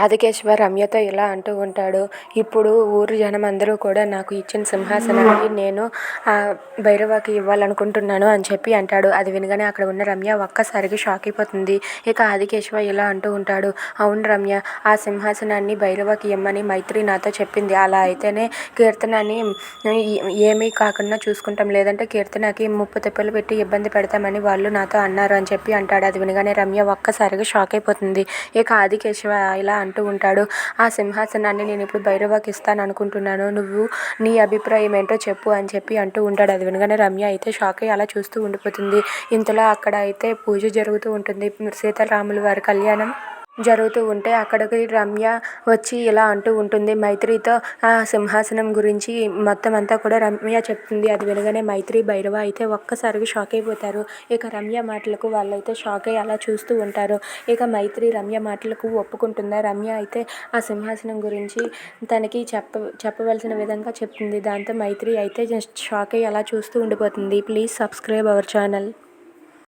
ఆదికేశవ రమ్యతో ఇలా అంటూ ఉంటాడు ఇప్పుడు ఊరు జనం అందరూ కూడా నాకు ఇచ్చిన సింహాసనాన్ని నేను ఆ భైరవకి ఇవ్వాలనుకుంటున్నాను అని చెప్పి అంటాడు. అది వినగానే అక్కడ ఉన్న రమ్య ఒక్కసారిగా షాక్ అయిపోతుంది. ఇక ఆదికేశవ ఇలా అంటూ ఉంటాడు అవును రమ్య ఆ సింహాసనాన్ని భైరవకి ఇమ్మని మైత్రి నాతో చెప్పింది. అలా అయితేనే కీర్తనని ఏమీ కాకుండా చూసుకుంటాం. లేదంటే కీర్తనకి ముప్పు తిప్పలు పెట్టి ఇబ్బంది పెడతామని వాళ్ళు నాతో అన్నారు అని చెప్పి అంటాడు. అది వినగానే రమ్య ఒక్కసారిగా షాక్ అయిపోతుంది. ఇక ఆదికేశవ ఇలా అంటూ ఉంటాడు. ఆ సింహాసనాన్ని నేను ఇప్పుడు భైరవకి ఇస్తాను అనుకుంటున్నాను. నువ్వు నీ అభిప్రాయం ఏంటో చెప్పు అని చెప్పి అంటూ ఉంటాడు. అది వినగానే రమ్య అయితే షాక్ అయ్యి అలా చూస్తూ ఉండిపోతుంది. ఇంతలో అక్కడ అయితే పూజ జరుగుతూ ఉంటుంది. సీతారాముల వారి కళ్యాణం జరుగుతూ ఉంటే అక్కడికి రమ్య వచ్చి ఇలా అంటూ ఉంటుంది. మైత్రితో ఆ సింహాసనం గురించి మొత్తం అంతా కూడా రమ్య చెప్తుంది. అది వినగానే మైత్రి భైరవ అయితే ఒక్కసారిగా షాక్ అయిపోతారు. ఇక రమ్య మాటలకు వాళ్ళైతే షాక్ అయ్యి అలా చూస్తూ ఉంటారు. ఇక మైత్రి రమ్య మాటలకు ఒప్పుకుంటుందా? రమ్య అయితే ఆ సింహాసనం గురించి తనకి చెప్ప చెప్పవలసిన విధంగా చెప్తుంది. దాంతో మైత్రి అయితే జస్ట్ షాక్ అయ్యి అలా చూస్తూ ఉండిపోతుంది. Please subscribe our channel.